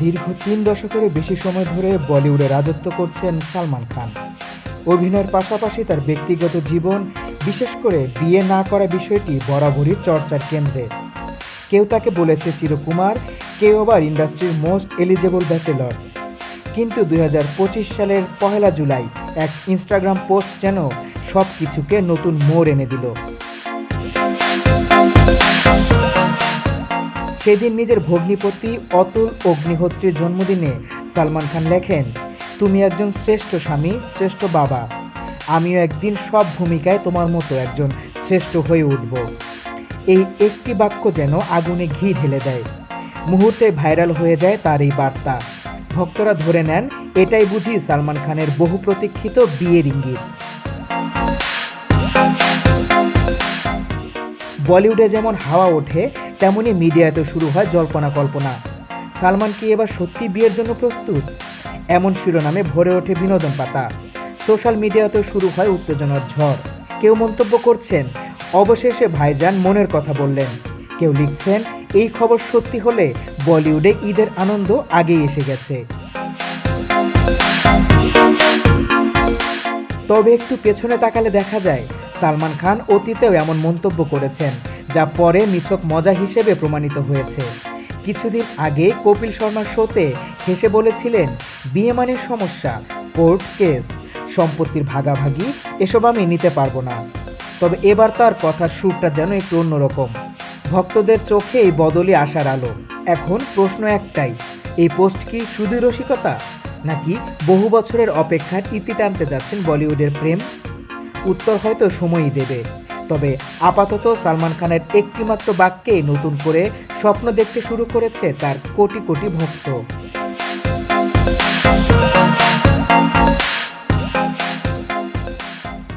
দীর্ঘ তিন দশকেরও বেশি সময় ধরে বলিউডে রাজত্ব করছেন সালমান খান। অভিনয়ের পাশাপাশি তার ব্যক্তিগত জীবন, বিশেষ করে বিয়ে না করা বিষয়টি বরাবরই চর্চার কেন্দ্রে। কেউ তাকে বলেছে চিরকুমার, কেউ আবার ইন্ডাস্ট্রির মোস্ট এলিজেবল ব্যাচেলর। কিন্তু দু হাজার পঁচিশ সালের পহেলা জুলাই এক ইনস্টাগ্রাম পোস্ট যেন সব কিছুকে নতুন মোড় এনে দিল। সেদিন নিজের ভগ্নিপতি অতুল অগ্নিহোত্রীর জন্মদিনে সালমান খান লেখেন, তুমি একজন শ্রেষ্ঠ স্বামী, শ্রেষ্ঠ বাবা। আমিও একদিন সব ভূমিকায় তোমার মতো একজন শ্রেষ্ঠ হয়ে উঠব। এই একটি বাক্য যেন আগুনে ঘি ঢেলে দেয়। মুহূর্তে ভাইরাল হয়ে যায় তার এই বার্তা। ভক্তরা ধরে নেন, এটাই বুঝি সালমান খানের বহু প্রতীক্ষিত বিয়ের ইঙ্গিত। বলিউডে যেমন হাওয়া ওঠে তেমনি মিডিয়াতেও শুরু হয় জল্পনা কল্পনা। সালমান কি এবার সত্যি বিয়ের জন্য প্রস্তুত? এমন শিরোনামে ভরে ওঠে বিনোদন পাতা। সোশ্যাল মিডিয়াতেও শুরু হয় উত্তেজনার ঝড়। কেউ মন্তব্য করছেন, অবশেষে ভাইজান মনের কথা বললেন। কেউ লিখছেন, এই খবর সত্যি হলে বলিউডে ঈদের আনন্দ আগেই এসে গেছে। তবে একটু পেছনে তাকালে দেখা যায়, সালমান খান অতীতেও এমন মন্তব্য করেছেন। যা পরে নিছক মজা হিসেবে প্রমাণিত হয়েছে। কিছুদিন আগে কপিল শর্মার শোতে হেসে বলেছিলেন, বিয়ে মানে সমস্যা, কোর্ট কেস, সম্পত্তির ভাগাভাগি, এসব আমি নিতে পারব না। তবে এবার তার কথার সুরটা যেন একটু অন্যরকম। ভক্তদের চোখে এই বদলে আসার আলো। এখন প্রশ্ন একটাই, এই পোস্ট কি শুধু রসিকতা? নাকি বহু বছরের অপেক্ষার ইতি টানতে যাচ্ছেন বলিউডের প্রেম? উত্তর হয়তো সময়ই দেবে। তবে আপাতত সালমান খানের একটিমাত্র বাক্যে নতুন করে স্বপ্ন দেখতে শুরু করেছে তার কোটি কোটি ভক্ত।